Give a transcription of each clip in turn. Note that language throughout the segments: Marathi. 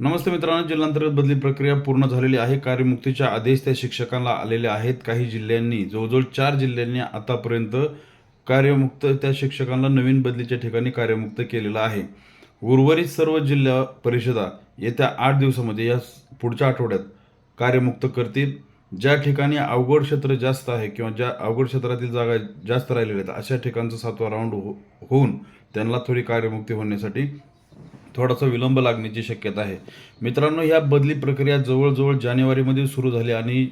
नमस्ते मित्रांनो जिल्हांतर्गत बदली प्रक्रिया पूर्ण झालेली आहे. कार्यमुक्तीचे आदेश त्या शिक्षकांना आलेले आहेत. काही जिल्ह्यांनी जवळजवळ चार जिल्ह्यांनी आतापर्यंत कार्यमुक्त त्या शिक्षकांना नवीन बदलीच्या ठिकाणी कार्यमुक्त केलेलं आहे. उर्वरित सर्व जिल्हा परिषदा येत्या आठ दिवसामध्ये या पुढच्या आठवड्यात कार्यमुक्त करतील. ज्या ठिकाणी अवघड क्षेत्र जास्त आहे किंवा ज्या अवघड क्षेत्रातील जागा जास्त राहिलेल्या आहेत अशा ठिकाणचं सातवा राऊंड हो होऊन त्यांना थोडी कार्यमुक्ती होण्यासाठी थोडासा विलंब लागण्याची शक्यता आहे. मित्रांनो ह्या बदली प्रक्रिया जवळजवळ जानेवारीमध्ये सुरू झाली आणि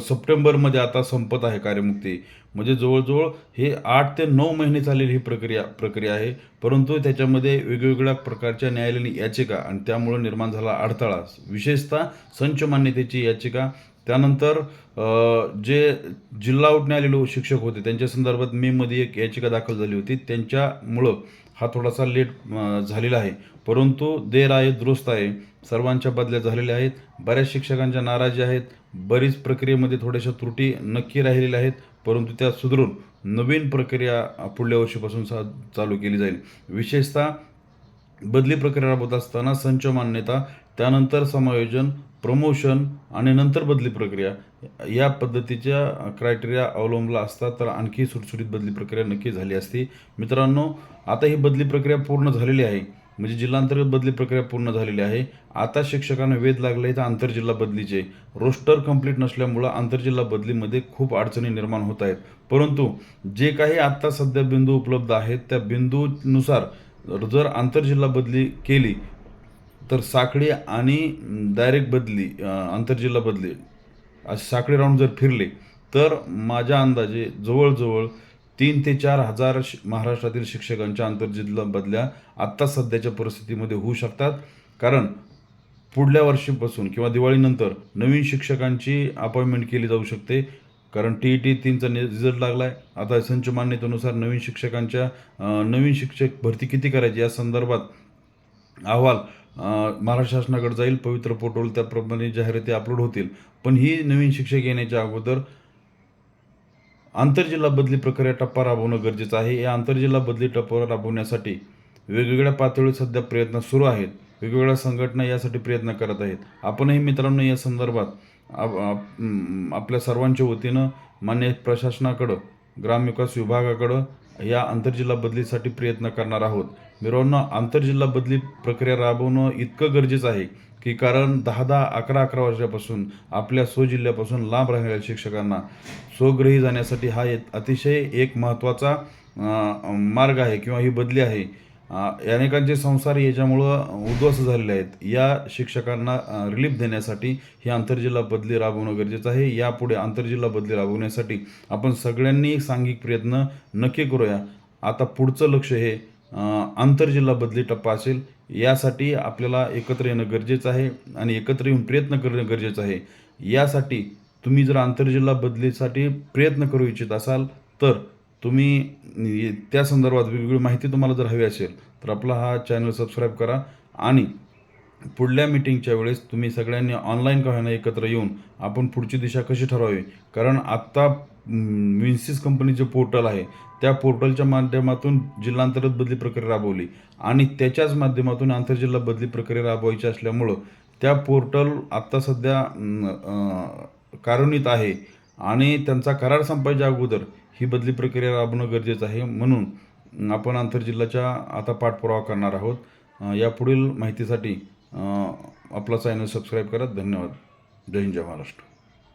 सप्टेंबरमध्ये आता संपत आहे कार्यमुक्ती. म्हणजे जवळजवळ हे आठ ते नऊ महिने चाललेली ही प्रक्रिया प्रक्रिया आहे. परंतु त्याच्यामध्ये वेगवेगळ्या प्रकारच्या न्यायालयीन याचिका आणि त्यामुळं निर्माण झाला अडथळा. विशेषतः संच मान्यतेची याचिका त्यानंतर जे जिल्हा उठणे आलेले शिक्षक होते त्यांच्या संदर्भात मेमध्ये एक याचिका दाखल झाली होती. त्यांच्यामुळं हा थोडासा लेट झालेला आहे. परंतु देर आहे दुरुस्त आहे. सर्वांच्या बदल्या झालेल्या आहेत. बऱ्याच शिक्षकांच्या नाराजी आहेत. बरीच प्रक्रियेमध्ये थोड्याशा त्रुटी नक्की राहिलेल्या आहेत. परंतु त्या सुधारून नवीन प्रक्रिया पुढल्या वर्षीपासून सा चालू केली जाईल. विशेषतः बदली प्रक्रिया राबवत असताना संच मान्यता त्यानंतर समायोजन प्रमोशन आणि नंतर बदली प्रक्रिया या पद्धतीच्या क्रायटेरिया अवलंबला असता तर आणखी सुटसुटीत बदली प्रक्रिया नक्की झाली असती. मित्रांनो आता ही बदली प्रक्रिया पूर्ण झालेली आहे. म्हणजे जिल्हांतर्गत बदली प्रक्रिया पूर्ण झालेली आहे. आता शिक्षकांना वेध लागले तर आंतरजिल्हा बदलीचे. रोस्टर कंप्लीट नसल्यामुळं आंतरजिल्हा बदलीमध्ये खूप अडचणी निर्माण होत आहेत. परंतु जे काही आत्ता सध्या बिंदू उपलब्ध आहेत त्या बिंदूनुसार जर आंतरजिल्हा बदली केली तर साखळी आणि डायरेक्ट बदली आंतरजिल्हा बदली असे साखळी राऊंड जर फिरले तर माझ्या अंदाजे जवळजवळ तीन ते चार हजार शि- महाराष्ट्रातील शिक्षकांच्या आंतरजिल्हा बदल्या आत्ता सध्याच्या परिस्थितीमध्ये होऊ शकतात. कारण पुढल्या वर्षीपासून किंवा दिवाळीनंतर नवीन शिक्षकांची अपॉइंटमेंट केली जाऊ शकते. कारण टी ई टी तीनचा रिझल्ट लागला आहे आता संच मान्यतेनुसार नवीन शिक्षकांच्या नवीन शिक्षक भरती किती करायची या संदर्भात अहवाल महाराष्ट्र शासनाकडे जाईल पवित्र पोर्टल त्याप्रमाणे जाहिराती अपलोड होतील. पण ही नवीन शिक्षक येण्याच्या अगोदर आंतरजिल्हा बदली प्रक्रिया टप्पा राबवणं गरजेचं आहे. या आंतरजिल्हा बदली टप्पा राबवण्यासाठी वेगवेगळ्या पातळीवर सध्या प्रयत्न सुरू आहेत. वेगवेगळ्या संघटना यासाठी प्रयत्न करत आहेत. आपणही मित्रांनो या संदर्भात आपल्या सर्वांच्या वतीनं मान्य प्रशासनाकडं ग्रामविकास विभागाकडं या आंतरजिल्हा बदलीसाठी प्रयत्न करणार आहोत. मित्रांनो आंतरजिल्हा बदली प्रक्रिया राबवणं इतकं गरजेचं आहे की कारण दहा दहा अकरा अकरा वर्षापासून आपल्या स्वजिल्ह्यापासून लांब राहणाऱ्या शिक्षकांना स्वगृही जाण्यासाठी हा एक अतिशय एक महत्त्वाचा मार्ग आहे किंवा ही बदली आहे. अनेकांचे संसार याच्यामुळं उद्ध्वस्त झालेले आहेत. या शिक्षकांना रिलीफ देण्यासाठी ही आंतरजिल्हा बदली राबवणं गरजेचं आहे. यापुढे आंतरजिल्हा बदली राबवण्यासाठी आपण सगळ्यांनी सांघिक प्रयत्न नक्की करूया. आता पुढचं लक्ष हे आंतरजिल्हा बदली टप्पा असेल. यासाठी आपल्याला एकत्र येणं गरजेचं आहे आणि एकत्र येऊन प्रयत्न करणं गरजेचं आहे. यासाठी तुम्ही जर आंतरजिल्हा बदलीसाठी प्रयत्न करू इच्छित असाल तर तुम्ही त्या संदर्भात वेगवेगळी माहिती तुम्हाला जर हवी असेल तर आपला हा चॅनल सबस्क्राईब करा आणि पुढल्या मिटिंगच्या वेळेस तुम्ही सगळ्यांनी ऑनलाईन का होईना एकत्र येऊन आपण पुढची दिशा कशी ठरवावी? कारण आत्ता विन्सिस कंपनीचे पोर्टल आहे त्या पोर्टलच्या माध्यमातून जिल्हांतर्गत बदली प्रक्रिया राबवली आणि त्याच्याच माध्यमातून आंतरजिल्हा बदली प्रक्रिया राबवायची असल्यामुळं त्या पोर्टल आत्ता सध्या कार्यान्वित आहे आणि त्यांचा करार संपायच्या अगोदर ही बदली प्रक्रिया राबवणं गरजेचं आहे. म्हणून आपण आंतरजिल्ह्याच्या आता पाठपुरावा करणार आहोत. यापुढील माहितीसाठी आपला चॅनल सबस्क्राईब करा. धन्यवाद. जय हिंद जय महाराष्ट्र.